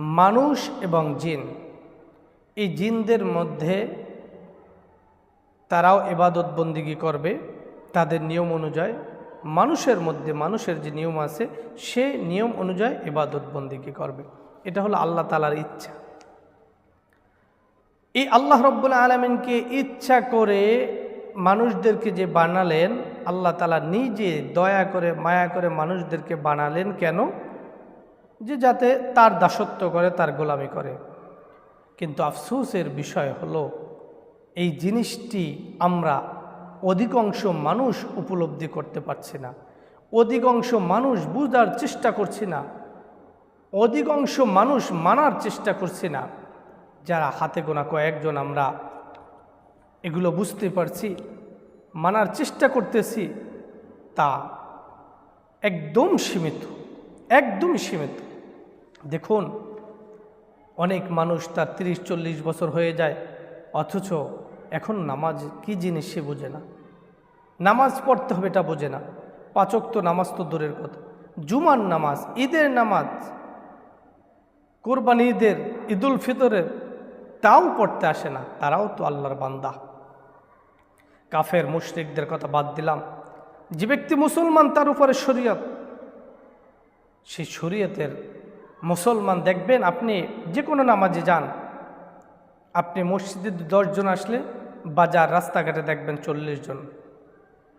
মানুষ এবং জিন। এই জিনদের মধ্যে তারাও এবাদত বন্দিগি করবে। তাদের নিয়ম অনুযায়ী মানুষের মধ্যে মানুষের যে নিয়ম আছে, সে নিয়ম অনুযায়ী এবাদত বন্দিগি করবে। এটা হলো আল্লাহ তালার ইচ্ছা। এই আল্লাহ রব্বুল আলমিনকে ইচ্ছা করে মানুষদেরকে যে বানালেন, আল্লাহ তালা নিজে দয়া করে, মায়া করে মানুষদেরকে বানালেন কেন? যে যাতে তার দাসত্ব করে, তার গোলামি করে। কিন্তু আফসোসের বিষয় হলো, এই জিনিসটি আমরা অধিকাংশ মানুষ উপলব্ধি করতে পারছি না। অধিকাংশ মানুষ বুঝার চেষ্টা করছি না। অধিকাংশ মানুষ মানার চেষ্টা করছি না। যারা হাতে গোনা কয়েকজন আমরা এগুলো বুঝতে পারছি, মানার চেষ্টা করতেছি, তা একদম সীমিত একদম সীমিত। দেখুন, অনেক মানুষ তার তিরিশ, চল্লিশ বছর হয়ে যায়, অথচ এখন নামাজ কি জিনিস সে বোঝে না। নামাজ পড়তে হবে এটা বোঝে না। পাচক তো নামাজ তো দূরের কথা। জুমার নামাজ, ঈদের নামাজ, কোরবানি ঈদের, ঈদুল ফিতরের, তাও পড়তে আসে না। তারাও তো আল্লাহর বান্দা। কাফের, মুশরিকদের কথা বাদ দিলাম। যে ব্যক্তি মুসলমান, তার উপরে শরীয়ত। সেই শরীয়তের মুসলমান দেখবেন আপনি যে কোনো নামাজে যান, আপনি মসজিদে দশজন আসলে বাজার রাস্তাঘাটে দেখবেন চল্লিশ জন।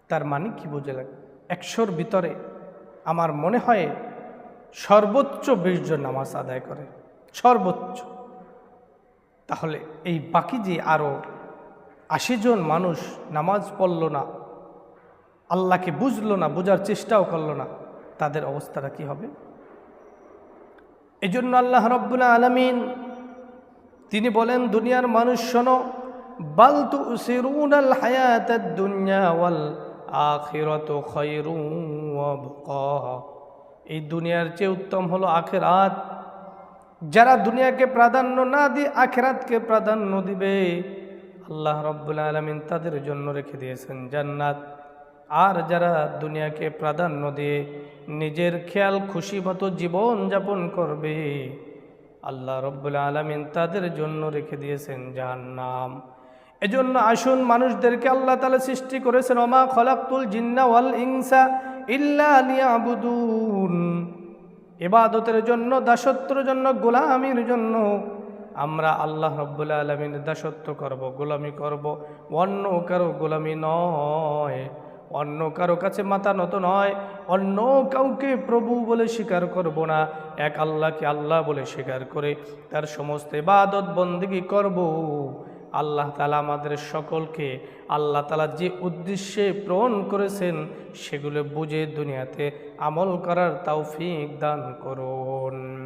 তার মানে কি বুঝে লাগে, একশোর ভিতরে আমার মনে হয় সর্বোচ্চ বিশ জন নামাজ আদায় করে, সর্বোচ্চ। তাহলে এই বাকি যে আরও আশি জন মানুষ নামাজ পড়ল না, আল্লাহকে বুঝলো না, বোঝার চেষ্টাও করল না, তাদের অবস্থাটা কি হবে? এই জন্য আল্লাহ রব্বুল্লা আলমিন, তিনি বলেন, দুনিয়ার মানুষ শোনো, বাল তু সিরুন আল হায়াত দুনিয়া ওয়াল আখিরত খৈরু এই দুনিয়ার চেয়ে উত্তম হলো আখেরাত। যারা দুনিয়াকে প্রাধান্য না দিয়ে আখেরাতকে প্রাধান্য দিবে, আল্লাহ রব্বুল আলমিন তাদের জন্য রেখে দিয়েছেন জান্নাত। আর যারা দুনিয়াকে প্রাধান্য দিয়ে নিজের খেয়াল খুশি মতো জীবন যাপন করবে, আল্লাহ রব্বুল আলমিন তাদের জন্য রেখে দিয়েছেন জাহান্নাম। এজন্য আসুন মানুষদেরকে আল্লাহ তালা সৃষ্টি করেছেন, ওমা খলাকুল জিন্না ওয়াল ইংসা ইল্লা লিয়াবুদুন। এবাদতের জন্য, দাসত্বর জন্য, গোলামির জন্য আমরা আল্লাহ রব্বুল আলমিন দাসত্ব করব, গোলামি করব। অন্য কারও গোলামি নয়। অন্য কারও কাছে মাথা নত নয়, অন্য কাউকে প্রভু বলে স্বীকার করব না। এক আল্লাহকে আল্লাহ বলে স্বীকার করে তার সমস্ত ইবাদত বন্দিগি করব। আল্লাহ তালা আমাদের সকলকে, আল্লাহ তালা যে উদ্দেশ্যে প্রেরণ করেছেন, সেগুলো বুঝে দুনিয়াতে আমল করার তৌফিক দান করুন।